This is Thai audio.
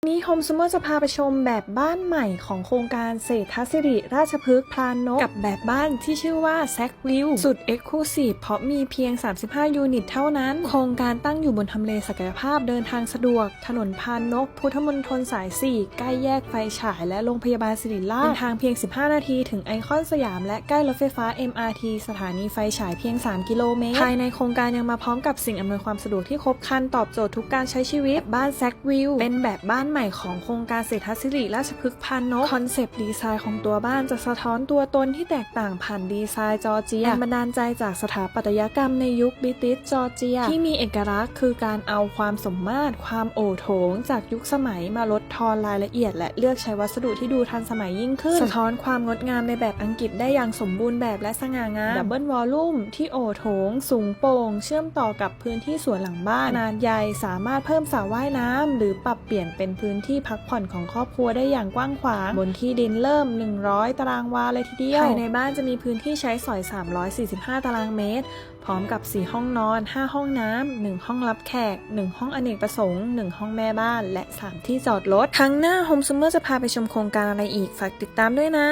วันนี้โฮมซูเมอร์จะพาไปชมแบบบ้านใหม่ของโครงการเศรษฐศิริราชพฤกษ์พลานนก กับแบบบ้านที่ชื่อว่าแซกวิวสุดเอ็กซ์คลูซีฟเพราะมีเพียง 35 ยูนิตเท่านั้น โครงการตั้งอยู่บนทำเลศักยภาพเดินทางสะดวก ถนนพานนก พุทธมณฑลสาย 4 ใกล้แยกไฟฉายและโรงพยาบาลศิริราชเดินทางเพียง 15 นาทีถึงไอคอนสยามและใกล้รถไฟฟ้า MRT สถานีไฟฉายเพียง 3 กิโลเมตรภายในโครงการยังมาพร้อมกับสิ่งอำนวยความสะดวกที่ครบครันตอบโจทย์ทุกการใช้ชีวิตบ้านแซกวิวเป็นแบบบ้านใหม่ของโครงการเศรษฐศิริราชพฤกษ์พานนกคอนเซปต์ดีไซน์ของตัวบ้านจะสะท้อนตัวตนที่แตกต่างผ่านดีไซน์จอร์เจียแรงบันดาลใจจากสถาปัตยกรรมในยุคบิติชจอร์เจีย ที่มีเอกลักษณ์คือการเอาความสมมาตร ความโอโถง จากยุคสมัยมาลดทอนรายละเอียด และเลือกใช้วัสดุที่ดูทันสมัยยิ่งขึ้น สะท้อนความงดงามในแบบอังกฤษได้อย่างสมบูรณ์แบบและสง่างามดับเบิลวอลลุ่มที่โอโถง สูงโปร่งเชื่อมต่อกับพื้นที่สวนหลังบ้านนาดใหญ่สามารถเพิ่มสระว่ายน้ำหรือปรับเปลี่ยนเป็นพื้นที่พักผ่อนของครอบครัวได้อย่างกว้างขวาง บนที่ดินเริ่ม 100 ตารางวาเลยทีเดียวภายในบ้านจะมีพื้นที่ใช้สอย 345 ตารางเมตร พร้อมกับ 4 ห้องนอน 5 ห้องน้ำ 1 ห้องรับแขก 1 ห้องอเนกประสงค์ 1 ห้องแม่บ้าน และ 3 ที่จอดรถ ครั้งหน้าโฮมซูเมอร์จะพาไปชมโครงการอะไรอีก ฝากติดตามด้วยนะ